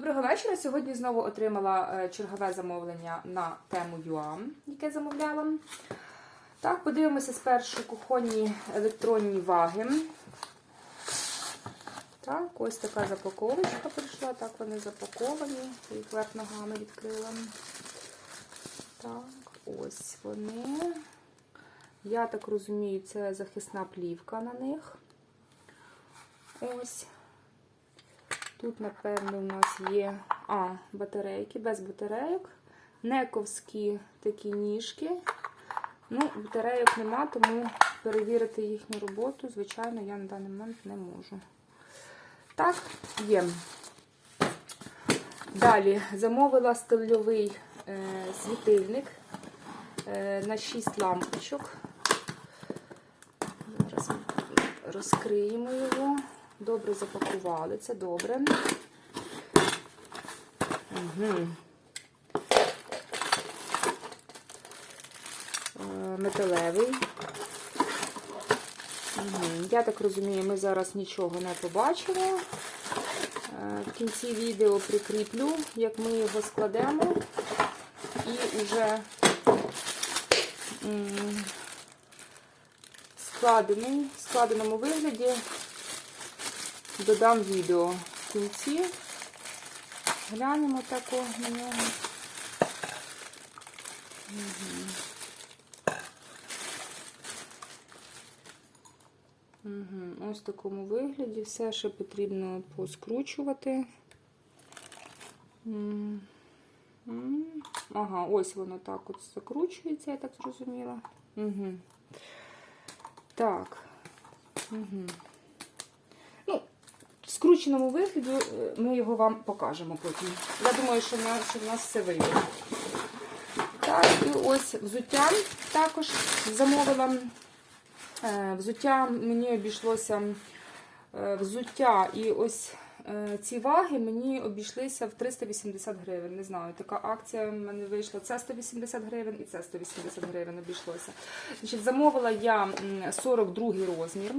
Доброго вечора. Сьогодні знову отримала е, чергове замовлення на тему ЮАМ, яке замовляла. Так, подивимося спершу кухонні електронні ваги. Так, ось така запаковочка прийшла. Так, вони запаковані. Їх вверх ногами відкрила. Так, ось вони. Я так розумію, це захисна плівка на них. Ось. Тут, напевно, у нас є а, батарейки, без батарейок. Нековські такі ніжки. Ну, батарейок нема, тому перевірити їхню роботу, звичайно, я на даний момент не можу. Так, є. Далі замовила стильовий е, світильник е, на 6 лампочок. Зараз розкриємо його. Добре запакували, це добре. Угу. Металевий. Угу. Я так розумію, ми зараз нічого не побачимо. Е, В кінці відео прикріплю, як ми його складемо. І вже в складеному вигляді додам відео в кінці. Глянемо тако на нього. Угу. Угу. Ось в такому вигляді. Все ще потрібно поскручувати. Ага, ось воно так от закручується, я так зрозуміла. Угу. Так. Угу. Скрученому вигляді ми його вам покажемо потім. Я думаю, що в нас, що в нас все вийде. Так, і ось взуття також замовила. Е, Взуття мені обійшлося е, взуття і ось е, ці ваги мені обійшлися в 380 гривень. Не знаю, така акція в мене вийшла. Це 180 гривень і це 180 гривень обійшлося. Значить, Замовила я 42 розмір.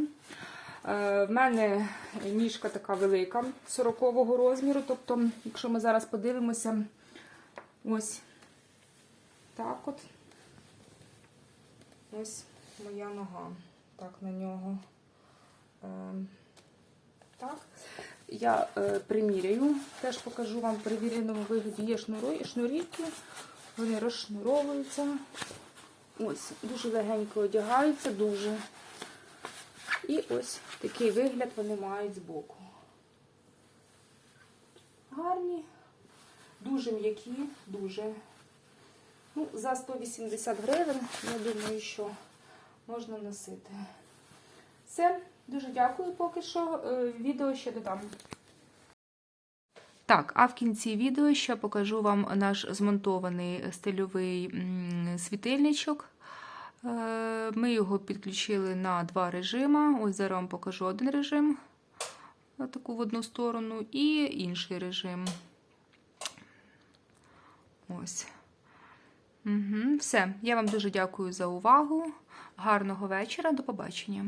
В мене ніжка така велика 40-го розміру. Тобто, якщо ми зараз подивимося, ось так от ось моя нога. Так, на нього. Так. Я е, приміряю, теж покажу вам в перевіреному вигляді є шнурівки, вони розшнуровуються. Ось, дуже легенько одягаються, дуже. І ось такий вигляд вони мають збоку. Гарні, дуже м'які, дуже. Ну, За 180 гривень, я думаю, що можна носити. Все, дуже дякую поки що. Відео ще додам. Так, а в кінці відео ще покажу вам наш змонтований стильовий світильничок. Ми його підключили на два режими. Ось зараз вам покажу один режим, таку в одну сторону, і інший режим. Ось. Угу, Все. Я вам дуже дякую за увагу. Гарного вечора. До побачення.